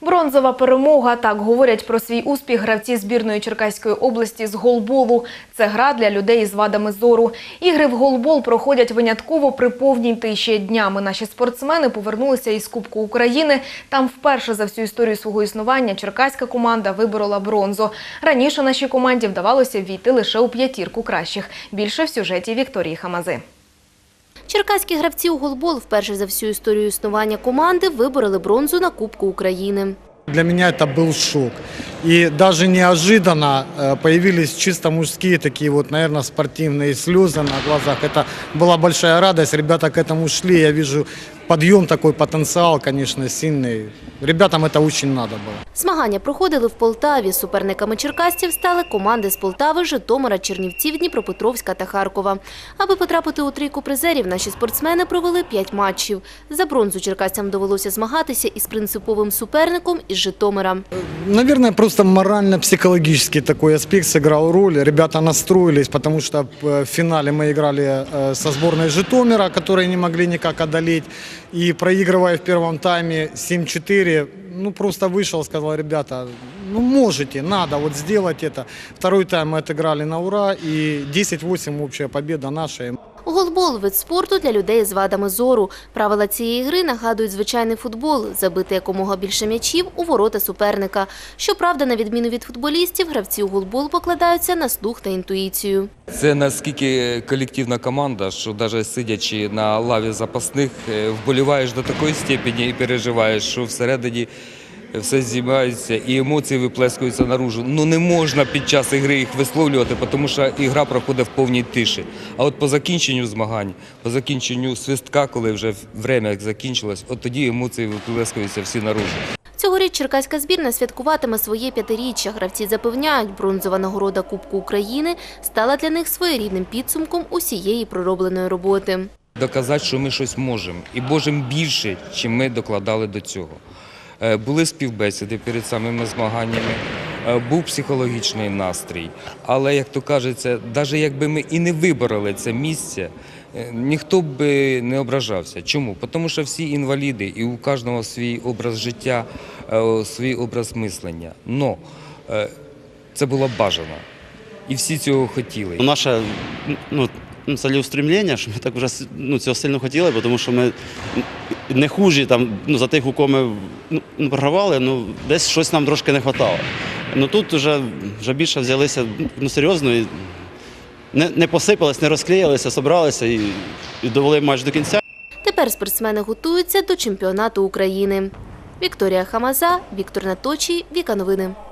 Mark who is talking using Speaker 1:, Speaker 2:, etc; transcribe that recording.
Speaker 1: Бронзова перемога. Так говорять про свій успіх гравці збірної Черкаської області з голболу. Це гра для людей із вадами зору. Ігри в голбол проходять винятково при повній тиші. Днями наші спортсмени повернулися із Кубку України. Там вперше за всю історію свого існування черкаська команда виборола бронзу. Раніше нашій команді вдавалося війти лише у п'ятірку кращих. Більше в сюжеті Вікторії Хамази.
Speaker 2: Черкаські гравці у голбол вперше за всю історію існування команди вибороли бронзу на Кубку України.
Speaker 3: Для меня это был шок. И даже неожиданно э, появились чисто мужские такие вот, наверное, спортивные слезы на глазах. Это была большая радость. Ребята к этому шли. Я вижу подъем такой, потенциал, конечно, сильный. Ребятам это очень надо было.
Speaker 2: Змагання проходили в Полтаві. Суперниками черкасців стали команди з Полтави, Житомира, Чернівців, Дніпропетровська та Харкова. Аби потрапити у трійку призерів, наші спортсмени провели п'ять матчів. За бронзу черкасцям довелося змагатися із принциповим суперником із Житомира.
Speaker 3: Наверное, просто морально-психологический такой аспект сыграл роль. Ребята настроились, потому что э, в финале мы играли э, со сборной Житомира, которые не могли никак одолеть. И проигрывая в первом тайме 7-4, ну просто вышел, сказал, ребята, ну можете, надо вот сделать это. Второй тайм мы отыграли на ура, и 10-8 общая победа наша.
Speaker 2: Голбол – вид спорту для людей з вадами зору. Правила цієї гри нагадують звичайний футбол – забити якомога більше м'ячів у ворота суперника. Щоправда, на відміну від футболістів, гравці у голбол покладаються на слух та інтуїцію.
Speaker 4: Це наскільки колективна команда, що навіть сидячи на лаві запасних, е, вболіваєш до такої степені і переживаєш, що всередині все знімається і емоції виплескуються наружу. Ну не можна під час ігри їх висловлювати, тому що ігра проходить в повній тиші. А от по закінченню змагань, по закінченню свистка, коли вже время закінчилось, от тоді емоції виплескуються всі наружу.
Speaker 2: Цьогоріч черкаська збірна святкуватиме своє п'ятиріччя. Гравці запевняють, бронзова нагорода Кубку України стала для них своєрідним підсумком усієї проробленої роботи.
Speaker 4: доказати, що ми щось можемо. І можемо більше, чим ми докладали до цього. Е, Були співбесіди перед самими змаганнями, е, був психологічний настрій. Але, як то кажеться, навіть якби ми і не вибороли це місце, е, ніхто б не ображався. Чому? Тому що всі інваліди, і у кожного свій образ життя, свій образ мислення. Но це було бажано. І всі цього хотіли.
Speaker 5: Наше ну, ну, що ми так вже ну, цього сильно хотіли, тому що ми не хужі там, ну, за тих, у кого ми ну, ну, програвали, ну, десь щось нам трошки не вистачало. Ну тут вже, вже більше взялися ну, серйозно і не, не посипались, не розклеїлися, собралися і, і довели матч до кінця.
Speaker 2: Тепер спортсмени готуються до чемпіонату України. Вікторія Хамаза, Віктор Наточій, Віка Новини.